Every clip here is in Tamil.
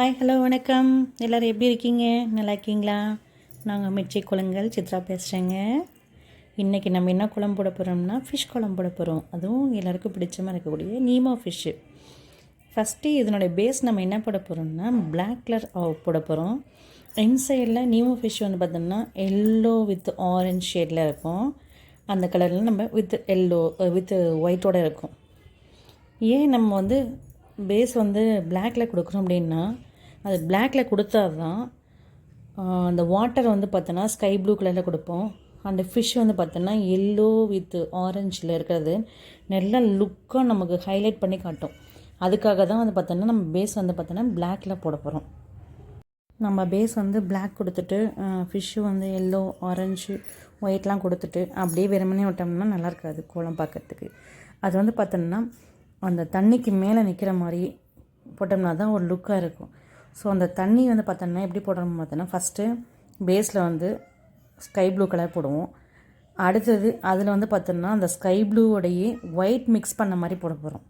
ஹாய் ஹலோ வணக்கம். எல்லோரும் எப்படி இருக்கீங்க? நல்லா இருக்கீங்களா? நாங்கள் மிர்ச்சி குளங்கள் சித்ரா பேசுகிறேங்க இன்றைக்கி நம்ம என்ன குழம்பு போட போகிறோம்னா ஃபிஷ் குழம்பு போட போகிறோம் அதுவும் எல்லாருக்கும் பிடிச்சமாக இருக்கக்கூடிய நீமோ ஃபிஷ்ஷு ஃபஸ்ட்டு இதனுடைய பேஸ் நம்ம என்ன போட போகிறோம்னா பிளாக் கலர் போட போகிறோம் இன்சைடில் நீமோ ஃபிஷ் வந்து பார்த்தோம்னா எல்லோ வித் ஆரஞ்ச் ஷேடில் இருக்கும். அந்த கலரில் நம்ம வித் எல்லோ வித் ஒயிட்டோட இருக்கும். ஏன் நம்ம வந்து பேஸ் வந்து பிளாக்கில் கொடுக்குறோம் அப்படின்னா அது பிளாக்ல கொடுத்தா தான் அந்த வாட்டர் வந்து பார்த்தோன்னா ஸ்கை ப்ளூ கலரில் கொடுப்போம். அந்த ஃபிஷ் வந்து பார்த்தோன்னா எல்லோ வித் ஆரஞ்சில் இருக்கிறது. நல்லா லுக்காக நமக்கு ஹைலைட் பண்ணி காட்டும். அதுக்காக தான் வந்து பார்த்தோன்னா நம்ம பேஸ் வந்து பார்த்தோன்னா பிளாக்ல போட போகிறோம் நம்ம பேஸ் வந்து பிளாக் கொடுத்துட்டு ஃபிஷ்ஷு வந்து எல்லோ ஆரஞ்சு ஒயிட்லாம் கொடுத்துட்டு அப்படியே வெறுமனே விட்டோம்னா நல்லா இருக்காது கோலம் பார்க்குறதுக்கு. அது வந்து பார்த்தோம்னா அந்த தண்ணிக்கு மேலே நிற்கிற மாதிரி போட்டோம்னா தான் ஒரு லுக்காக இருக்கும். ஸோ அந்த தண்ணி வந்து பார்த்தோம்னா எப்படி போடணும் பார்த்தோன்னா ஃபஸ்ட்டு பேஸில் வந்து ஸ்கை ப்ளூ கலர் போடுவோம். அடுத்தது அதில் வந்து பார்த்தோம்னா அந்த ஸ்கை ப்ளூவோடையே ஒயிட் மிக்ஸ் பண்ண மாதிரி போட போகிறோம்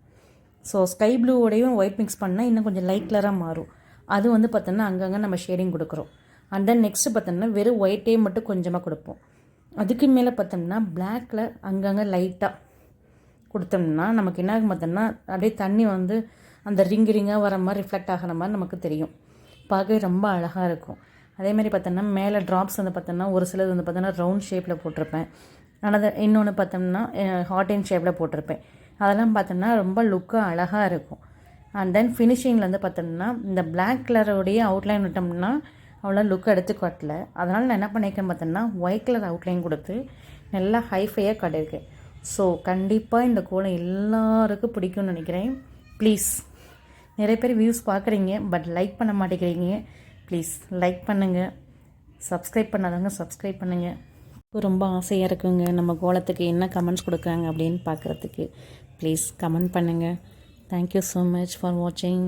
ஸோ ஸ்கை ப்ளூவோடையும் ஒயிட் மிக்ஸ் பண்ணால் இன்னும் கொஞ்சம் லைட் கலராக மாறும். அது வந்து பார்த்தோம்னா அங்கங்கே நம்ம ஷேடிங் கொடுக்குறோம். அண்ட் தென் நெக்ஸ்ட்டு பார்த்தோம்னா வெறும் ஒயிட்டே மட்டும் கொஞ்சமாக கொடுப்போம். அதுக்கு மேலே பார்த்தோம்னா பிளாக்கில் அங்கங்கே லைட்டாக கொடுத்தோம்னா நமக்கு என்ன ஆகும் பார்த்தோம்னா அப்படியே தண்ணி வந்து அந்த ரிங் ரிங்காக வர மாதிரி ரிஃப்ளெக்ட் ஆகிற மாதிரி நமக்கு தெரியும். பார்க்கவே ரொம்ப அழகாக இருக்கும். அதே மாதிரி பார்த்தோம்னா மேலே ட்ராப்ஸ் வந்து பார்த்தோம்னா ஒரு சிலது வந்து பார்த்தோன்னா ரவுண்ட் ஷேப்பில் போட்டிருப்பேன். ஆனால் இன்னொன்று பார்த்தோம்னா ஹாட் அண்ட் ஷேப்பில் போட்டிருப்பேன். அதெல்லாம் பார்த்தோம்னா ரொம்ப லுக்காக அழகாக இருக்கும். அண்ட் தென் ஃபினிஷிங்கில் வந்து பார்த்தோம்னா இந்த பிளாக் கலருடைய அவுட்லைன் விட்டோம்னா அவ்வளோ லுக் எடுத்து காட்டல. அதனால் நான் என்ன பண்ணியிருக்கேன் பார்த்தோம்னா ஒயிட் கலர் அவுட்லைன் கொடுத்து நல்லா ஹைஃபையாக காட்டியிருக்கேன். ஸோ கண்டிப்பாக இந்த கோலம் எல்லாருக்கும் பிடிக்கும்னு நினைக்கிறேன். ப்ளீஸ் நிறைய பேர் வியூஸ் பார்க்குறீங்க பட் லைக் பண்ண மாட்டேங்கிறீங்க ப்ளீஸ் லைக் பண்ணுங்கள் சப்ஸ்கிரைப் பண்ணாதவங்க சப்ஸ்கிரைப் பண்ணுங்கள் ரொம்ப ஆசையாக இருக்குங்க நம்ம கோலத்துக்கு என்ன கமெண்ட்ஸ் கொடுக்குறாங்க அப்படின்னு பார்க்குறதுக்கு. ப்ளீஸ் கமெண்ட் பண்ணுங்கள் thank you so much for வாட்சிங்